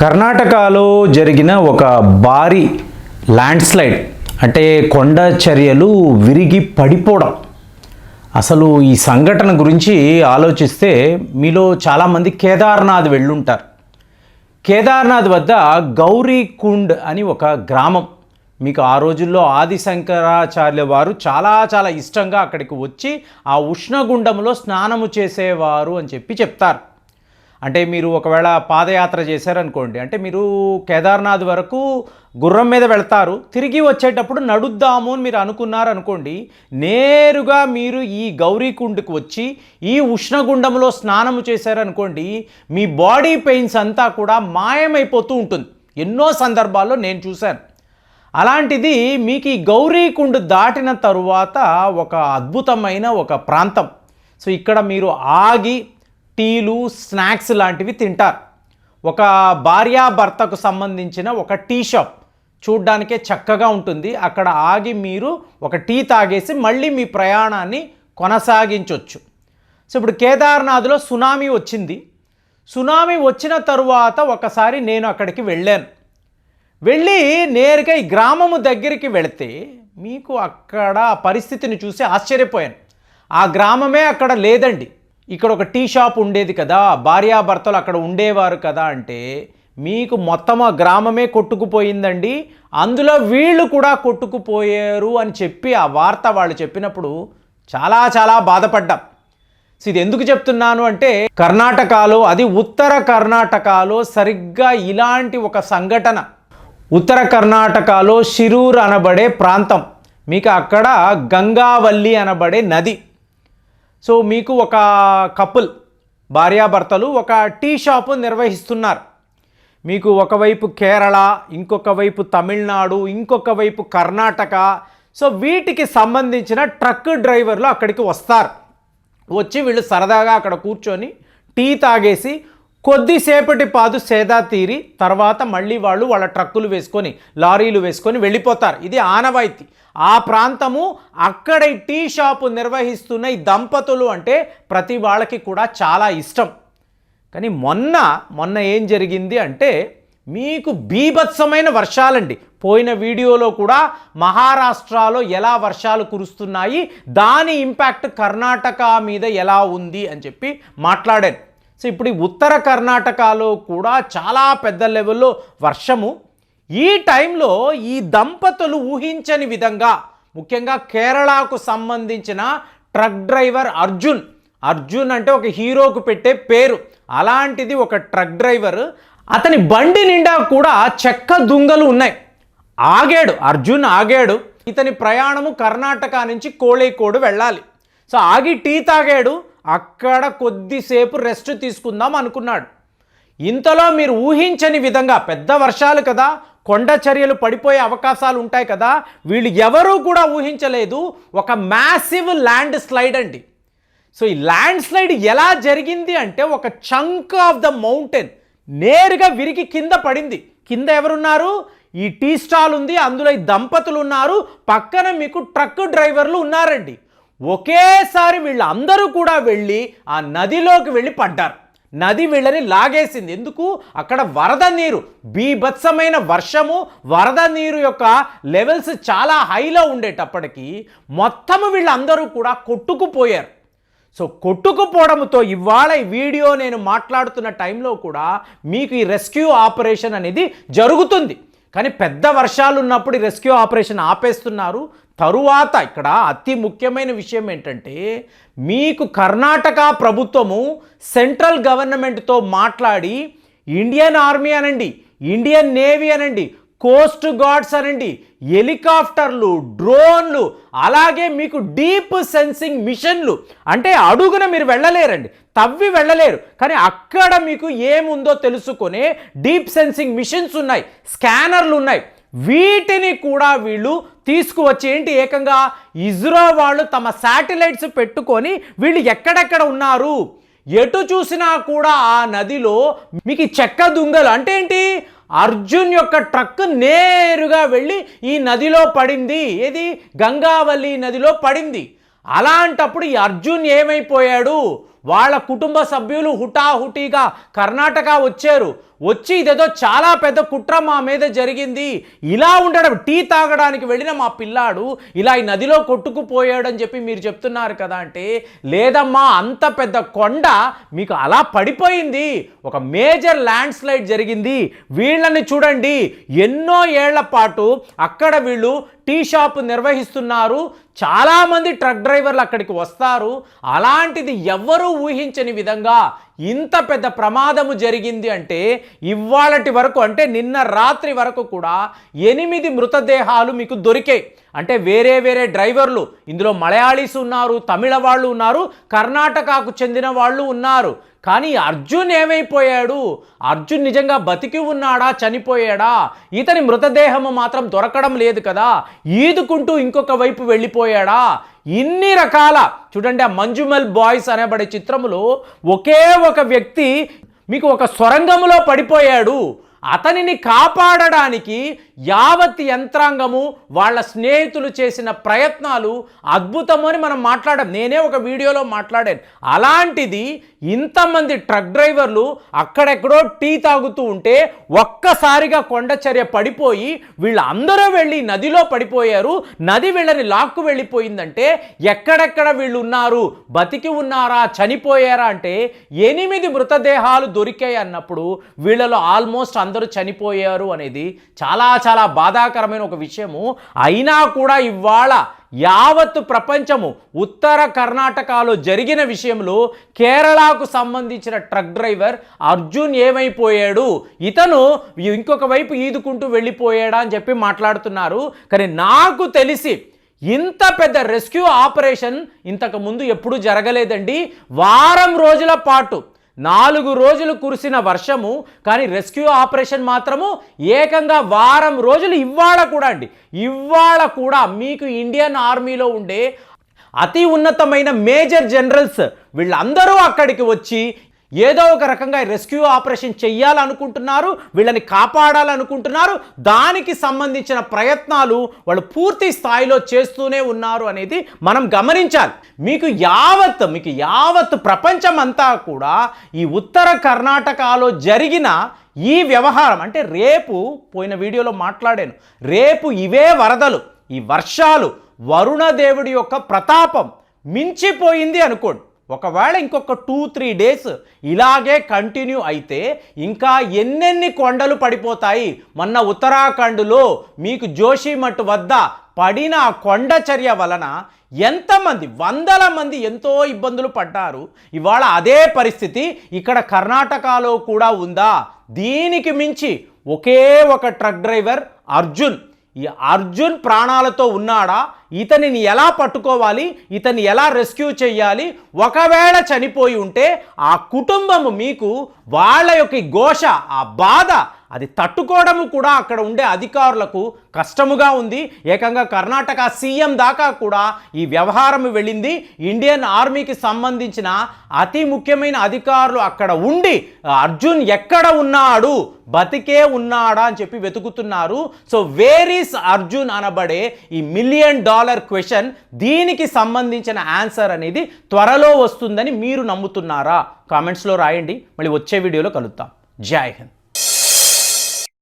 కర్ణాటకలో జరిగిన ఒక భారీ ల్యాండ్స్లైడ్ అంటే కొండ చర్యలు విరిగి పడిపోవడం. అసలు ఈ సంఘటన గురించి ఆలోచిస్తే మీలో చాలామంది కేదార్నాథ్ వెళ్ళుంటారు. కేదార్నాథ్ వద్ద గౌరీకుండ్ అని ఒక గ్రామం. మీకు ఆ రోజుల్లో ఆది శంకరాచార్య వారు చాలా చాలా ఇష్టంగా అక్కడికి వచ్చి ఆ ఉష్ణగుండంలో స్నానము చేసేవారు అని చెప్పి చెప్తారు. అంటే మీరు ఒకవేళ పాదయాత్ర చేశారనుకోండి అంటే మీరు కేదార్నాథ్ వరకు గుర్రం మీద వెళ్తారు తిరిగి వచ్చేటప్పుడు నడుద్దాము అని మీరు అనుకున్నారు అనుకోండి నేరుగా మీరు ఈ గౌరీకుండకు వచ్చి ఈ ఉష్ణగుండంలో స్నానము చేశారనుకోండి మీ బాడీ పెయిన్స్ అంతా కూడా మాయమైపోతూ ఉంటుంది. ఎన్నో సందర్భాల్లో నేను చూశాను. అలాంటిది మీకు ఈ గౌరీకుండ దాటిన తరువాత ఒక అద్భుతమైన ఒక ప్రాంతం. సో ఇక్కడ మీరు ఆగి టీలు స్నాక్స్ లాంటివి తింటారు. ఒక భార్యాభర్తకు సంబంధించిన ఒక టీ షాప్ చూడ్డానికే చక్కగా ఉంటుంది. అక్కడ ఆగి మీరు ఒక టీ తాగేసి మళ్ళీ మీ ప్రయాణాన్ని కొనసాగించవచ్చు సో ఇప్పుడు కేదార్నాథ్లో సునామీ వచ్చింది. సునామీ వచ్చిన తరువాత ఒకసారి నేను అక్కడికి వెళ్ళాను. వెళ్ళి నేరుగా ఈ గ్రామము దగ్గరికి వెళితే మీకు అక్కడ పరిస్థితిని చూసి ఆశ్చర్యపోయాను. ఆ గ్రామమే అక్కడ లేదండి. ఇక్కడ ఒక టీ షాప్ ఉండేది కదా భార్యాభర్తలు అక్కడ ఉండేవారు కదా అంటే మీకు మొత్తం ఆ గ్రామమే కొట్టుకుపోయిందండి. అందులో వీళ్ళు కూడా కొట్టుకుపోయారు అని చెప్పి ఆ వార్త వాళ్ళు చెప్పినప్పుడు చాలా చాలా బాధపడ్డాం. సో ఇది ఎందుకు చెప్తున్నాను అంటే కర్ణాటకలో అది ఉత్తర కర్ణాటకలో సరిగ్గా ఇలాంటి ఒక సంఘటన. ఉత్తర కర్ణాటకలో షిరూర్ అనబడే ప్రాంతం మీకు అక్కడ గంగావల్లి అనబడే నది. సో మీకు ఒక కపుల్ భార్యాభర్తలు ఒక టీ షాపు నిర్వహిస్తున్నారు. మీకు ఒకవైపు కేరళ ఇంకొక వైపు తమిళనాడు ఇంకొక వైపు కర్ణాటక. సో వీటికి సంబంధించిన ట్రక్ డ్రైవర్లు అక్కడికి వస్తారు. వచ్చి వీళ్ళు సరదాగా అక్కడ కూర్చొని టీ తాగేసి కొద్దిసేపటి పాదు సేదా తీరి తర్వాత మళ్ళీ వాళ్ళు వాళ్ళ ట్రక్కులు వేసుకొని లారీలు వేసుకొని వెళ్ళిపోతారు. ఇది ఆనవాయితీ. ఆ ప్రాంతము అక్కడ టీ షాపు నిర్వహిస్తున్న ఈ దంపతులు అంటే ప్రతి వాళ్ళకి కూడా చాలా ఇష్టం. కానీ మొన్న మొన్న ఏం జరిగింది అంటే మీకు బీభత్సమైన వర్షాలండి. పోయిన వీడియోలో కూడా మహారాష్ట్రలో ఎలా వర్షాలు కురుస్తున్నాయి దాని ఇంపాక్ట్ కర్ణాటక మీద ఎలా ఉంది అని చెప్పి మాట్లాడాను. సో ఇప్పుడు ఈ ఉత్తర కర్ణాటకలో కూడా చాలా పెద్ద లెవెల్లో వర్షము ఈ టైంలో ఈ దంపతులు ఊహించని విధంగా ముఖ్యంగా కేరళకు సంబంధించిన ట్రక్ డ్రైవర్ అర్జున్. అర్జున్ అంటే ఒక హీరోకు పెట్టే పేరు. అలాంటిది ఒక ట్రక్ డ్రైవర్. అతని బండి నిండా కూడా చెక్క దుంగలు ఉన్నాయి. ఆగాడు అర్జున్ ఆగాడు. ఇతని ప్రయాణము కర్ణాటక నుంచి కోళేకోడు వెళ్ళాలి. సో ఆగి టీ తాగాడు. అక్కడ కొద్దిసేపు రెస్ట్ తీసుకుందాం అనుకున్నాడు. ఇంతలో మీరు ఊహించని విధంగా పెద్ద వర్షాలు కదా కొండ చర్యలు పడిపోయే అవకాశాలు ఉంటాయి కదా వీళ్ళు ఎవరూ కూడా ఊహించలేదు. ఒక మ్యాసివ్ ల్యాండ్ స్లైడ్ అండి. సో ఈ ల్యాండ్ స్లైడ్ ఎలా జరిగింది అంటే ఒక చంక్ ఆఫ్ ద మౌంటైన్ నేరుగా విరిగి కింద పడింది. కింద ఎవరున్నారు? ఈ టీ స్టాల్ ఉంది అందులో ఈ దంపతులు ఉన్నారు. పక్కన మీకు ట్రక్ డ్రైవర్లు ఉన్నారండి. ఒకేసారి వీళ్ళందరూ కూడా వెళ్ళి ఆ నదిలోకి వెళ్ళి పడ్డారు. నది వీళ్ళని లాగేసింది. ఎందుకు? అక్కడ వరద నీరు బీభత్సమైన వర్షము వరద నీరు యొక్క లెవెల్స్ చాలా హైలో ఉండేటప్పటికీ మొత్తము వీళ్ళందరూ కూడా కొట్టుకుపోయారు. సో కొట్టుకుపోవడంతో ఇవాళ ఈ వీడియో నేను మాట్లాడుతున్న టైంలో కూడా మీకు ఈ రెస్క్యూ ఆపరేషన్ అనేది జరుగుతుంది. కానీ పెద్ద వర్షాలు ఉన్నప్పుడు రెస్క్యూ ఆపరేషన్ ఆపేస్తున్నారు. తరువాత ఇక్కడ అతి ముఖ్యమైన విషయం ఏంటంటే మీకు కర్ణాటక ప్రభుత్వము సెంట్రల్ గవర్నమెంట్తో మాట్లాడి ఇండియన్ ఆర్మీ అనండి ఇండియన్ నేవీ అనండి కోస్ట్ గార్డ్స్ అనండి. హెలికాప్టర్లు డ్రోన్లు అలాగే మీకు డీప్ సెన్సింగ్ మిషన్లు. అంటే అడుగున మీరు వెళ్ళలేరండి. తవ్వి వెళ్ళలేరు. కానీ అక్కడ మీకు ఏముందో తెలుసుకునే డీప్ సెన్సింగ్ మిషన్స్ ఉన్నాయి. స్కానర్లు ఉన్నాయి. వీటిని కూడా వీళ్ళు తీసుకువచ్చి ఏంటి ఏకంగా ఇజ్రో వాళ్ళు తమ శాటిలైట్స్ పెట్టుకొని వీళ్ళు ఎక్కడెక్కడ ఉన్నారు? ఎటు చూసినా కూడా ఆ నదిలో మీకు చెక్క దుంగలు అంటే ఏంటి? అర్జున్ యొక్క ట్రక్ నేరుగా వెళ్ళి ఈ నదిలో పడింది. ఏది? గంగావల్లి నదిలో పడింది. అలాంటప్పుడు ఈ అర్జున్ ఏమైపోయాడు? వాళ్ళ కుటుంబ సభ్యులు హుటాహుటీగా కర్ణాటక వచ్చారు. వచ్చి ఇదేదో చాలా పెద్ద కుట్ర మా మీద జరిగింది. ఇలా ఉండడం టీ తాగడానికి వెళ్ళిన మా పిల్లాడు ఇలా ఈ నదిలో కొట్టుకుపోయాడని చెప్పి మీరు చెప్తున్నారు కదా అంటే లేదమ్మా అంత పెద్ద కొండ మీకు అలా పడిపోయింది. ఒక మేజర్ ల్యాండ్ స్లైడ్ జరిగింది. వీళ్ళని చూడండి ఎన్నో ఏళ్ళ పాటు అక్కడ వీళ్ళు టీ షాప్ నిర్వహిస్తున్నారు. చాలామంది ట్రక్ డ్రైవర్లు అక్కడికి వస్తారు. అలాంటిది ఎవ్వరూ ఊహించని విధంగా ఇంత పెద్ద ప్రమాదము జరిగింది అంటే ఇవాళటి వరకు అంటే నిన్న రాత్రి వరకు కూడా ఎనిమిది మృతదేహాలు మీకు దొరికాయి అంటే వేరే వేరే డ్రైవర్లు. ఇందులో మలయాళీస్ ఉన్నారు తమిళ వాళ్ళు ఉన్నారు కర్ణాటకకు చెందిన వాళ్ళు ఉన్నారు. కానీ అర్జున్ ఏమైపోయాడు? అర్జున్ నిజంగా బతికి ఉన్నాడా? చనిపోయాడా? ఇతని మృతదేహము మాత్రం దొరకడం లేదు కదా? ఈదుకుంటూ ఇంకొక వైపు వెళ్ళిపోయాడా? ఇన్ని రకాల చూడండి ఆ మంజుమల్ బాయ్స్ అనబడే చిత్రములో ఒకే ఒక వ్యక్తి మీకు ఒక సొరంగంలో పడిపోయాడు. అతనిని కాపాడడానికి యావత్ యంత్రాంగము వాళ్ళ స్నేహితులు చేసిన ప్రయత్నాలు అద్భుతమని మనం మాట్లాడాం. నేనే ఒక వీడియోలో మాట్లాడాను. అలాంటిది ఇంతమంది ట్రక్ డ్రైవర్లు అక్కడెక్కడో టీ తాగుతూ ఉంటే ఒక్కసారిగా కొండచర్య పడిపోయి వీళ్ళందరూ వెళ్ళి నదిలో పడిపోయారు. నది వీళ్ళని లాక్కు వెళ్ళిపోయిందంటే ఎక్కడెక్కడ వీళ్ళు ఉన్నారు బతికి ఉన్నారా? చనిపోయారా? అంటే ఎనిమిది మృతదేహాలు దొరికాయి అన్నప్పుడు వీళ్ళలో ఆల్మోస్ట్ అందరూ చనిపోయారు అనేది చాలా చాలా బాధాకరమైన ఒక విషయము. అయినా కూడా ఇవాళ యావత్ ప్రపంచము ఉత్తర కర్ణాటకలో జరిగిన విషయంలో కేరళకు సంబంధించిన ట్రక్ డ్రైవర్ అర్జున్ ఏమైపోయాడు? ఇతను ఇంకొక వైపు ఈదుకుంటూ వెళ్ళిపోయాడా అని చెప్పి మాట్లాడుతున్నారు. కానీ నాకు తెలిసి ఇంత పెద్ద రెస్క్యూ ఆపరేషన్ ఇంతకు ముందు ఎప్పుడూ జరగలేదండి. వారం రోజుల పాటు నాలుగు రోజులు కురిసిన వర్షము కానీ రెస్క్యూ ఆపరేషన్ మాత్రము ఏకంగా వారం రోజులు ఇవాళ కూడా అండి. ఇవాళ కూడా మీకు ఇండియన్ ఆర్మీలో ఉండే అతి ఉన్నతమైన మేజర్ జనరల్స్ వీళ్ళందరూ అక్కడికి వచ్చి ఏదో ఒక రకంగా రెస్క్యూ ఆపరేషన్ చెయ్యాలనుకుంటున్నారు వీళ్ళని కాపాడాలనుకుంటున్నారు దానికి సంబంధించిన ప్రయత్నాలు వాళ్ళు పూర్తి స్థాయిలో చేస్తూనే ఉన్నారు అనేది మనం గమనించాలి. మీకు యావత్ మీకు యావత్ ప్రపంచం అంతా కూడా ఈ ఉత్తర కర్ణాటకలో జరిగిన ఈ వ్యవహారం అంటే రేపు పోయిన వీడియోలో మాట్లాడాను రేపు ఇవే వరదలు ఈ వర్షాలు వరుణదేవుడి యొక్క ప్రతాపం మించిపోయింది అనుకోండి. ఒకవేళ ఇంకొక టూ త్రీ డేస్ ఇలాగే కంటిన్యూ అయితే ఇంకా ఎన్నెన్ని కొండలు పడిపోతాయి? మొన్న ఉత్తరాఖండ్లో మీకు జోషిమఠ్ వద్ద పడిన ఆ కొండ చర్య వలన ఎంతమంది వందల మంది ఎంతో ఇబ్బందులు పడ్డారు? ఇవాళ అదే పరిస్థితి ఇక్కడ కర్ణాటకలో కూడా ఉందా? దీనికి మించి ఒకే ఒక ట్రక్ డ్రైవర్ అర్జున్ ఈ అర్జున్ ప్రాణాలతో ఉన్నాడా? ఇతనిని ఎలా పట్టుకోవాలి? ఇతన్ని ఎలా రెస్క్యూ చేయాలి ఒకవేళ చనిపోయి ఉంటే ఆ కుటుంబము మీకు వాళ్ళ యొక్క ఘోష ఆ బాధ అది తట్టుకోవడము కూడా అక్కడ ఉండే అధికారులకు కష్టముగా ఉంది. ఏకంగా కర్ణాటక సీఎం దాకా కూడా ఈ వ్యవహారం వెళ్ళింది. ఇండియన్ ఆర్మీకి సంబంధించిన అతి ముఖ్యమైన అధికారులు అక్కడ ఉండి అర్జున్ ఎక్కడ ఉన్నాడు? బతికే ఉన్నాడా? అని చెప్పి వెతుకుతున్నారు. So where is Arjun? అనబడే ఈ మిలియన్ డాలర్ క్వశ్చన్ దీనికి సంబంధించిన ఆన్సర్ అనేది త్వరలో వస్తుందని మీరు నమ్ముతున్నారా? కామెంట్స్లో రాయండి. మళ్ళీ వచ్చే వీడియోలో కలుద్దాం. జై హింద్.